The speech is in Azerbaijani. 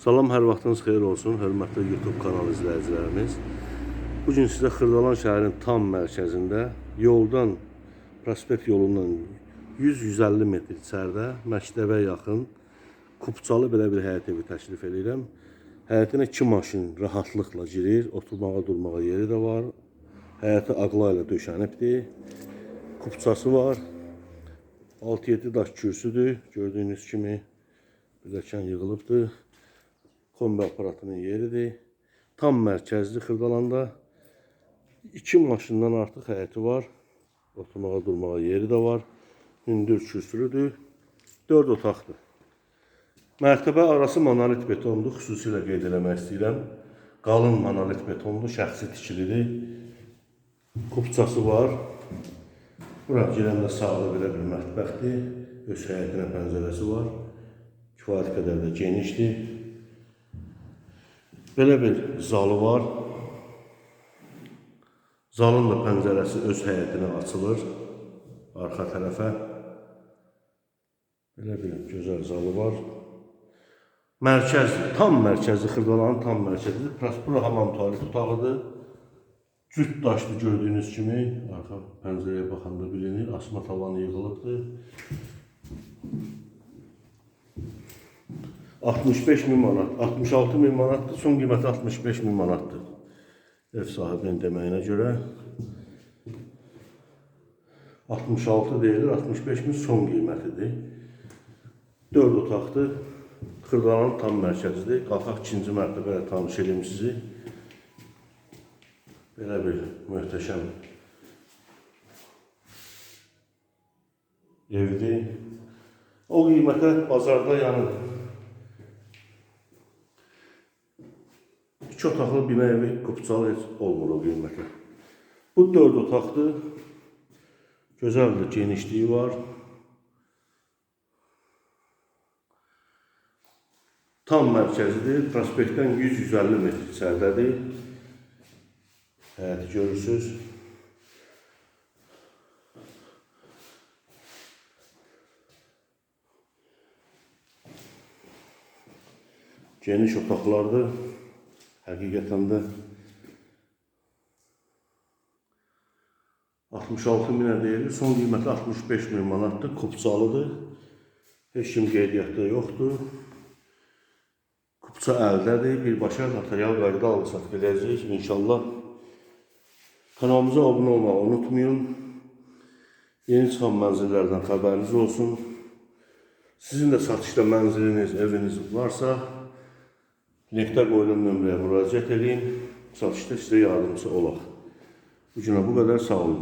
Salam, hər vaxtınız xeyir olsun, hörmətli YouTube kanalı izləyicilərimiz. Bu gün sizə Xırdalan şəhərinin tam mərkəzində yoldan, prospekt yolundan 100-150 metr içəridə məktəbə yaxın kupçalı belə bir həyət evi təklif edirəm. Həyətinə iki maşın rahatlıqla girir, oturmağa, durmağa yeri də var. Həyəti aqla ilə döşənibdir. Kupçası var. 6-7 daş kürsüdür. Gördüyünüz kimi biləkən yığılıbdır. Kombi aparatının yeridir. Tam mərkəzli Xırdalanda. İki maşından artıq həyəti var. Oturmağa, durmağa yeri də var. Hündür kürsülüdür. 4 otaqdır. Mərtəbə arası monolit betondur. Xüsusilə qeyd eləmək istəyirəm. Qalın monolit betondur, şəxsi tikilidir. Kupçası var. Bura girəndə sağda belə bir mətbəxdir. Öz həyətinə pəncərəsi var. Kifayət qədər də genişdir. Belə bir zalı var. Zalın da pəncərəsi öz həyətinə açılır. Arxa tərəfə. Belə bir gözəl zalı var. Mərkəzdir, tam mərkəzli Xırdalanın tam mərkəzidir. Bura hamam tualet otağıdır. Cüt daşlı gördüyünüz kimi arxa pəncərəyə baxanda bilinir. Asma tavanı yığılıbdır. 65 min manat, 66 min manatdır. Son qiyməti 65 min manatdır. Ev sahibinin deməyinə görə 66 deyilir, 65 min son qiymətidir. 4 otaqdır. Xırdalanın tam mərkəzidir. Qalxaq ikinci mərtəbəyə tanış edeyim sizi. Belə bir möhtəşəm evdir. O qiymətə bazarda yəni iki otaqlı bina evi kupçalı heç olmur o qiymətə. Bu dörd otaqdır. Gözəl də genişliyi var. Tam mərkəzidir. Prospektdən 100-150 metr içəridədir. Həyəti görürsüz. Geniş otaqlardır. Həqiqətən də 66 minə deyilir. Son qiyməti 65 min manatdır. Kupçalıdır. Heç kim qeydiyyatda yoxdur. Kupça əldədir. Birbaşa notarial qaydada alıb-satıb edəcəyik inşallah. Kanalımıza abunə olmağı unutmayın. Yeni çıxan mənzillərdən xəbəriniz olsun. Sizin də satışda mənziliniz, eviniz varsa, linkdə qoyulan nömrəyə müraciət edin. Satışda sizə yardımcı olaq. Bu günə bu qədər sağ olun.